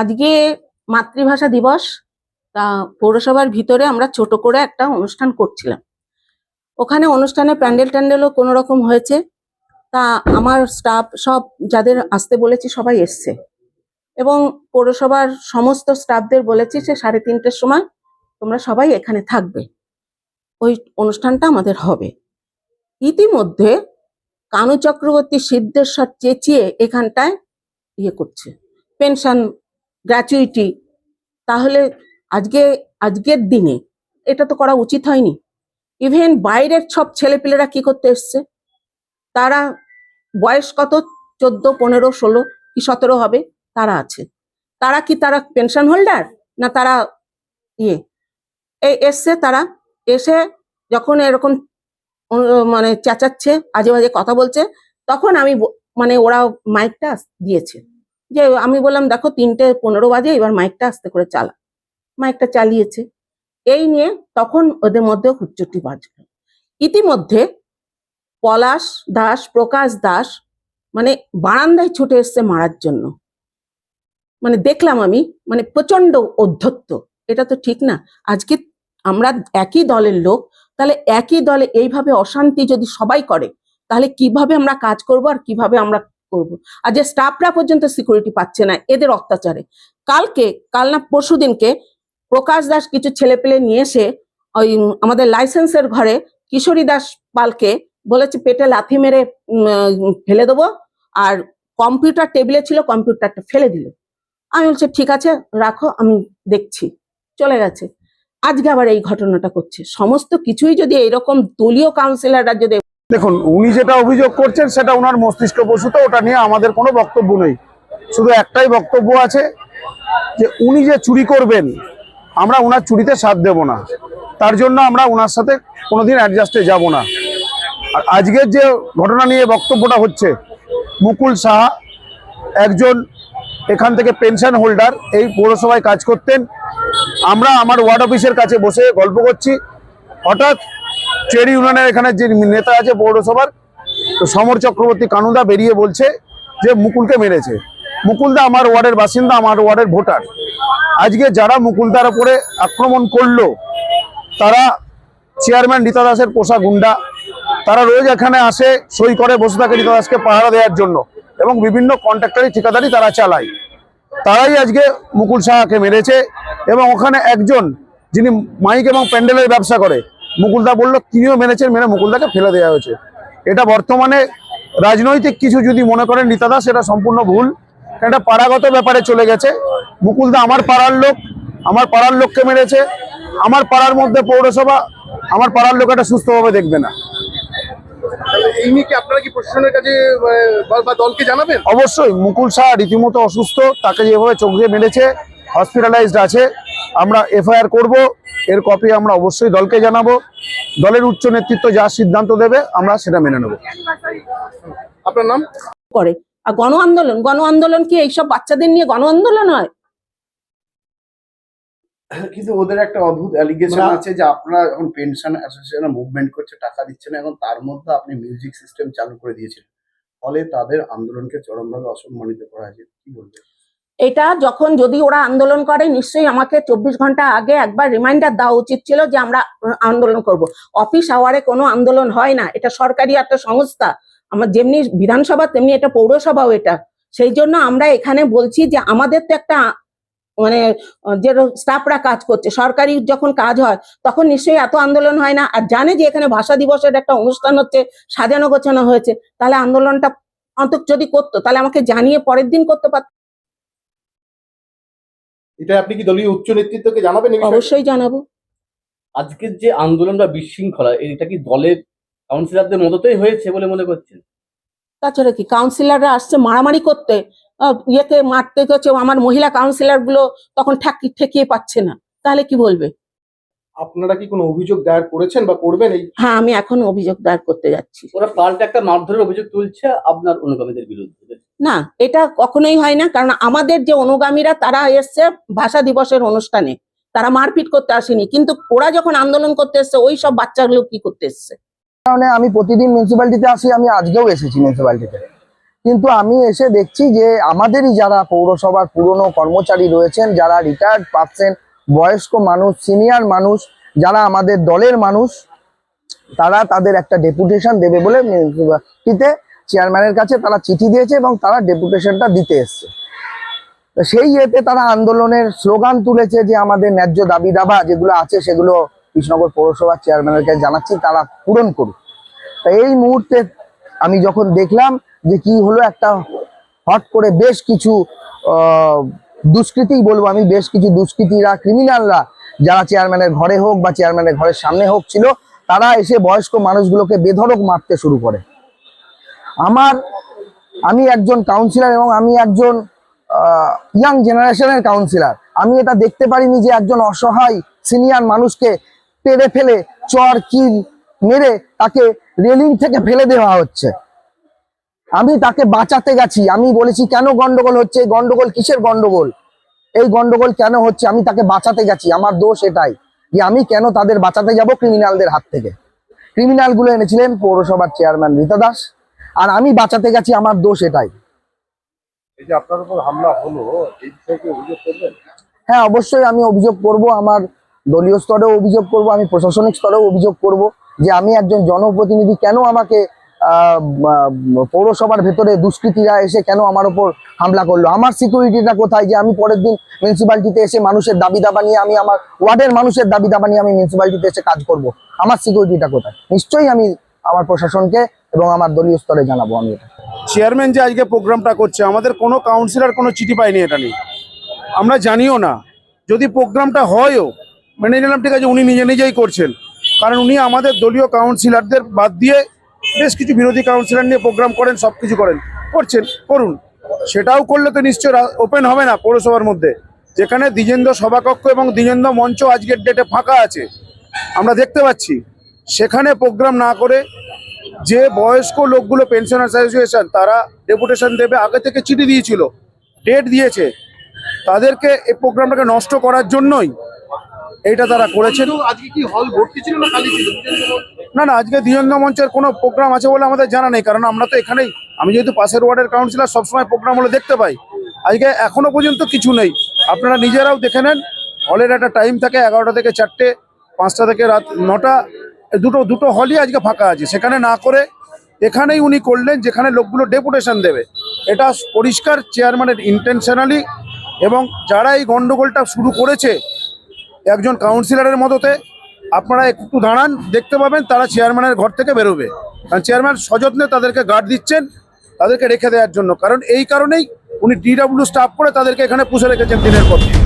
আজকে মাতৃভাষা দিবস, তা পৌরসভার ভিতরে আমরা ছোট করে একটা অনুষ্ঠান করছিলাম। ওখানে অনুষ্ঠানে প্যান্ডেল ট্যান্ডেলও কোনো রকম হয়েছে। তা আমার স্টাফ সব যাদের আসতে বলেছি সবাই এসছে। এবং পৌরসভার সমস্ত স্টাফদের বলেছি যে সাড়ে তিনটের সময় তোমরা সবাই এখানে থাকবে। ওই অনুষ্ঠানটা আমাদের হবে। ইতিমধ্যে কানু চক্রবর্তী সিদ্ধেশ্বর চেঁচিয়ে এখানটায় ইয়ে করছে। পেনশন গ্র্যাচুইটি তাহলে আজকে, আজকের দিনে এটা তো করা উচিত হয়নি। ইভেন বাইরের সব ছেলেপিলেরা কি করতে এসছে? তারা বয়স কত? চোদ্দ, পনেরো, ষোলো কি সতেরো হবে? তারা আছে। তারা কি তারা পেনশন হোল্ডার না তারা ইয়ে? এসছে তারা। এসে যখন এরকম মানে চেঁচাচ্ছে আজে বাজে কথা বলছে, তখন আমি মানে ওরা মাইকটা দিয়েছে। যে আমি বললাম, দেখো, তিনটে পনেরো বাজে, এবার মাইকটা আস্তে করে চালা। মাইকটা চালিয়েছে। এই নিয়ে তখন ওদের মধ্যে হুচ্চটি বাজলো। ইতিমধ্যে পলাশ দাস, প্রকাশ দাস মানে বারান্দায় ছুটে এসছে মারার জন্য। মানে দেখলাম আমি মানে প্রচণ্ড অধ্যত্ত। এটা তো ঠিক না। আজকে আমরা একই দলের লোক, তাহলে একই দলে এইভাবে অশান্তি যদি সবাই করে, তাহলে কীভাবে আমরা কাজ করব আর কীভাবে আমরা করব। আর যে স্টাফরা পর্যন্ত সিকিউরিটি পাচ্ছে না, এদের অত্যাচারে। কালকে, কাল না পরশু দিনকে প্রকাশ দাস কিছু ছেলেপেলে নিয়ে এসে ওই আমাদের লাইসেন্সের ঘরে কিশোরী দাস পালকে বলেছে, পেটে লাথি মেরে ফেলে দেবো। আর কম্পিউটার টেবিলে ছিল কম্পিউটারটা ফেলে দিল। আমি বলছি, ঠিক আছে, রাখো, আমি দেখছি। চলে গেছে। আজকে আবার এই ঘটনাটা করছে সমস্ত কিছুই যদি এইরকম দলীয় কাউন্সিলররা যদি দেখুন, উনি যেটা অভিযোগ করছেন, সেটা ওনার মস্তিষ্ক প্রসূত, ওটা নিয়ে আমাদের কোনো বক্তব্য নেই। শুধু একটাই বক্তব্য আছে যে, উনি যে চুরি করবেন, আমরা ওনার চুরিতে সাথ দেব না। তার জন্য আমরা ওনার সাথে কোনোদিন অ্যাডজাস্টে যাব না। আর আজকের যে ঘটনা নিয়ে বক্তব্যটা হচ্ছে, মুকুল সাহা একজন এখান থেকে পেনশন হোল্ডার এই পৌরসভায় কাজ করতেন। আমরা আমার ওয়ার্ড অফিসের কাছে বসে গল্প করছি। হঠাৎ ট্রেড ইউনিয়নের এখানে যে নেতা আছে পৌরসভার, তো সমর চক্রবর্তী কানুদা বেরিয়ে বলছে যে মুকুলকে মেরেছে। মুকুলদা আমার ওয়ার্ডের বাসিন্দা, আমার ওয়ার্ডের ভোটার। আজকে যারা মুকুলদার উপরে আক্রমণ করল, তারা চেয়ারম্যান রীতা দাসের পোষা গুন্ডা। তারা রোজ এখানে আসে, সই করে বসে থাকে রীতা দাসকে পাহারা দেওয়ার জন্য এবং বিভিন্ন কন্ট্রাক্টারি ঠিকাদারি তারা চালায়। তারাই আজকে মুকুল সাহাকে মেরেছে এবং ওখানে একজন, যিনি মাইক এবং প্যান্ডেলের ব্যবসা করে মুকুলদা বলল তিনিও মেনেছেন মেনে মুকুলদাকে ফেলে দেওয়া হয়েছে। এটা বর্তমানে রাজনৈতিক কিছু যদি মনে করেন রীতাদা সেটা সম্পূর্ণ ভুল। এটা পাড়াগত ব্যাপারে চলে গেছে। মুকুলদা আমার পাড়ার লোক আমার পাড়ার লোককে মেরেছে। আমার পাড়ার মধ্যে পৌরসভা আমার পাড়ার লোক এটা সুস্থভাবে দেখবে না। মানে, অবশ্যই মুকুল শাহ রীতিমতো অসুস্থ তাকে যেভাবে চোখ দিয়ে মেরেছে হসপিটালাইজড আছে। আমরা এফআইআর করব এর কপি আমরা অবশ্যই দলকে জানাব। দলের উচ্চ নেতৃত্ব যা সিদ্ধান্ত দেবে আমরা সেটা মেনে নেব। আপনার নাম? করে। আর গণ আন্দোলন গণ আন্দোলন কি এইসব বাচ্চাদের নিয়ে গণ আন্দোলন হয়? কিন্তু ওদের একটা অদ্ভুত অ্যালিগেশন আছে যে আপনারা এখন পেনশন অ্যাসোসিয়েশন মুভমেন্ট করছে টাকা দিচ্ছেন এখন তার মধ্যে আপনি মিউজিক সিস্টেম চালু করে দিয়েছেন। ফলে তাদের আন্দোলনকে চরমভাবে অসম্মানিত করা হয়েছে। কি বলবেন? এটা যখন যদি ওরা আন্দোলন করে, নিশ্চয়ই আমাকে চব্বিশ ঘণ্টা আগে একবার রিমাইন্ডার দেওয়া উচিত ছিল যে আমরা আন্দোলন করব। অফিস আওয়ারে কোনো আন্দোলন হয় না। এটা সরকারি একটা সংস্থা। আমার যেমনি বিধানসভা, তেমনি এটা পৌরসভাও এটা। সেই জন্য আমরা এখানে বলছি যে আমাদের তো একটা মানে যে স্টাফরা কাজ করছে, সরকারি যখন কাজ হয়, তখন নিশ্চয়ই এত আন্দোলন হয় না। আর জানে যে এখানে ভাষা দিবসের একটা অনুষ্ঠান হচ্ছে, সাজানো গোছানো হয়েছে, তাহলে আন্দোলনটা অন্তত যদি করতো, তাহলে আমাকে জানিয়ে পরের দিন করতে পারতো। এটা আপনি কি দলীয় উচ্চ নেতৃত্বকে জানাবেন অবশ্যই জানাব। আজকের যে আন্দোলন বা বিশৃঙ্খলা এটা কি দলের কাউন্সিলরদের মতোই হয়েছে বলে মনে করছেন? তাছাড়া কি কাউন্সিলররা আসছে মারামারি করতে আহ, ইয়েকে মারতে গেছে আমার মহিলা কাউন্সিলরগুলো তখন ঠাকি ঠেকিয়ে পাচ্ছে না। তাহলে কি বলবে? আপনারা কি কোনো অভিযোগ দায়ের করেছেন বা করবেন এই? হ্যাঁ আমি এখন অভিযোগ দায়ের করতে যাচ্ছি। ওরা পাল্টা একটা মারধরের অভিযোগ তুলছে আপনার অনুগামীদের বিরুদ্ধে। না এটা কখনোই হয় না কারণ আমাদের যে অনুগামীরা তারা এসছে ভাষা দিবসের অনুষ্ঠানে। তারা মারপিট করতে আসেনি কিন্তু ওরা যখন আন্দোলন করতে এসছে ওই সব বাচ্চাগুলো কি করতে এসছে? কারণে আমি প্রতিদিন মিউনিসিপ্যালিটিতে আসি আমি আজকেও এসেছি মিউনিসিপ্যালিটিতে কিন্তু আমি এসে দেখছি যে আমাদেরই যারা পৌরসভার পুরনো কর্মচারী রয়েছেন যারা রিটায়ার্ড পাচ্ছেন বয়স্ক মানুষ সিনিয়র মানুষ, যারা আমাদের দলের মানুষ, তারা তাদের একটা ডেপুটেশন দেবে বলে মিউনিসিপালিটিতে চেয়ারম্যানের কাছে তারা চিঠি দিয়েছে এবং তারা ডেপুটেশনটা দিতে এসছে। সেই ইয়েতে তারা আন্দোলনের স্লোগান তুলেছে যে আমাদের ন্যায্য দাবি দাবা যেগুলো আছে সেগুলো কৃষ্ণনগর পৌরসভার চেয়ারম্যানের কাছে জানাচ্ছি, তারা পূরণ করুক। তা এই মুহূর্তে আমি যখন দেখলাম যে কি হলো একটা হট করে বেশ কিছু আহ, দুষ্কৃতী বলব আমি বেশ কিছু দুষ্কৃতীরা ক্রিমিনালরা যারা চেয়ারম্যানের ঘরে হোক বা চেয়ারম্যানের ঘরের সামনে হোক ছিল তারা এসে বয়স্ক মানুষগুলোকে বেধড়ক মারতে শুরু করে। আমার আমি একজন কাউন্সিলর এবং আমি একজন ইয়াং জেনারেশনের কাউন্সিলর আমি এটা দেখতে পারিনি যে একজন অসহায় সিনিয়র মানুষকে পেরে ফেলে চর কিল মেরে তাকে রেলিং থেকে ফেলে দেওয়া হচ্ছে। আমি তাকে বাঁচাতে গেছি। আমি বলেছি কেন গন্ডগোল হচ্ছে? গন্ডগোল কিসের গন্ডগোল? এই গন্ডগোল কেন হচ্ছে? আমি তাকে বাঁচাতে গেছি। আমার দোষ এটাই যে আমি কেন তাদের বাঁচাতে যাব ক্রিমিনালদের হাত থেকে। ক্রিমিনালগুলো এনেছিলেন পৌরসভার চেয়ারম্যান রীতা দাস। আর আমি বাঁচাতে গেছি আমার দোষ এটাই। এই যে আপনার উপর হামলা হলো এই বিষয়ে অভিযোগ করবেন? হ্যাঁ অবশ্যই আমি অভিযোগ করব। আমার দলীয় স্তরেও অভিযোগ করব আমি প্রশাসনিক স্তরেও অভিযোগ করব যে আমি একজন জনপ্রতিনিধি কেন আমাকে পৌরসভার ভেতরে দুষ্কৃতীরা এসে কেন আমার ওপর হামলা করল? আমার সিকিউরিটিটা কোথায়? যে আমি পরের দিন মিউনিসিপ্যালিটিতে এসে মানুষের দাবি দাবা নিয়ে আমি আমার ওয়ার্ডের মানুষের দাবি দাবা নিয়ে আমি মিউনিসিপ্যালিটিতে এসে কাজ করব। আমার সিকিউরিটিটা কোথায়? নিশ্চয়ই আমি আমার প্রশাসনকে এবং আমার দলীয় স্তরে জানাব আমি এটা। চেয়ারম্যান যে আজকে প্রোগ্রামটা করছে, আমাদের কোনো কাউন্সিলর কোনো চিঠি পায়নি এটা নিয়ে। আমরা জানিও না। যদি প্রোগ্রামটা হয়ও, মেনে নিলাম ঠিক আছে, উনি নিজে নিজেই করছেন। কারণ উনি আমাদের দলীয় কাউন্সিলরদের বাদ দিয়ে বেশ কিছু বিরোধী কাউন্সিলর নিয়ে প্রোগ্রাম করেন সব কিছু করেন, করছেন, করুন। সেটাও করলে তো নিশ্চয় ওপেন হবে না পৌরসভার মধ্যে। যেখানে দ্বিজেন্দ্র সভাকক্ষ এবং দ্বিজেন্দ্র মঞ্চ আজকের ডেটে ফাঁকা আছে, আমরা দেখতে পাচ্ছি। সেখানে প্রোগ্রাম না করে যে বয়স্ক লোকগুলো পেনশন অ্যাসোসিয়েশন তারা ডেপুটেশন দেবে, আগে থেকে চিঠি দিয়েছিল ডেট দিয়েছে। তাদেরকে এই প্রোগ্রামটাকে নষ্ট করার জন্যই এইটা তারা করেছেন। আজকে কি হল ভর্তি ছিল না খালি ছিল? না না, আজকে দ্বিজেন্দ্র মঞ্চের কোনো প্রোগ্রাম আছে বলে আমাদের জানা নেই, কারণ আমরা তো এখানেই, আমি যেহেতু পাশের ওয়ার্ডের কাউন্সিলর সবসময় প্রোগ্রাম হলে দেখতে পাই। আজকে এখনও পর্যন্ত কিছু নেই। আপনারা নিজেরাও দেখে নেন। হলের একটা টাইম থাকে এগারোটা থেকে চারটে, পাঁচটা থেকে রাত নটা দুটো দুটো হলই আজকে ফাঁকা আছে। সেখানে না করে এখানেই উনি করলেন, যেখানে লোকগুলো ডেপুটেশন দেবে। এটা পরিষ্কার চেয়ারম্যানের ইন্টেনশনালি এবং যারা এই গন্ডগোলটা শুরু করেছে, একজন কাউন্সিলরের মতোতে আপনারা একটু দাঁড়ান, দেখতে পাবেন তারা চেয়ারম্যানের ঘর থেকে বেরোবে। কারণ চেয়ারম্যান সযত্নে তাদেরকে গার্ড দিচ্ছেন, তাদেরকে রেখে দেওয়ার জন্য। কারণ এই কারণেই উনি ডিডাব্লিউ স্টাফ করে তাদেরকে এখানে পুষে রেখেছেন দিনের পর দিন।